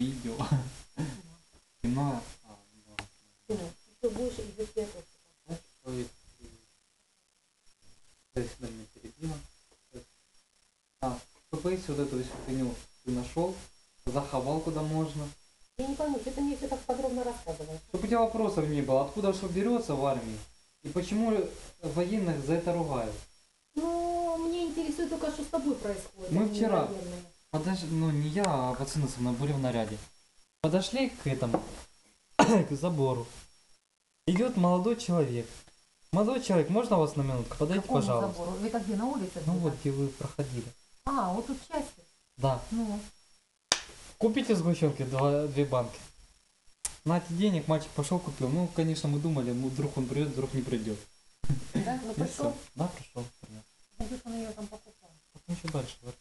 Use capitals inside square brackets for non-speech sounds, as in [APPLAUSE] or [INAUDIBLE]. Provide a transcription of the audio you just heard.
видео. [LAUGHS] Немного. А, немного. Ну, Еще больше из экспертов. Знаешь, что это? Я себя не перебила. А, ППС вот эту всю фигню ты нашел, заховал куда можно. Я не пойму, что ты мне все так подробно рассказываешь. Чтобы у тебя вопросов не было, откуда что берется в армии? И почему военных за это ругают? Ну, мне интересует только, что с тобой происходит. Мы а вчера- военные. Подожди, ну не я, а пацаны со мной были в наряде. Подошли к этому, [COUGHS] к забору. Идет молодой человек. Молодой человек, можно вас на минутку? Подойдите, Какому пожалуйста. забору? Вы так где, на улице? Ну вот, где вы проходили. А, вот тут части. Да. Ну, Купите сгущенки, два, две банки. Нате денег, мальчик пошел купил. Ну, конечно, мы думали, ну, вдруг он придет, вдруг не придет. да? [LAUGHS] Ну, пришел. Да, пришел. где он ее там покупал. Потом еще дальше. вот.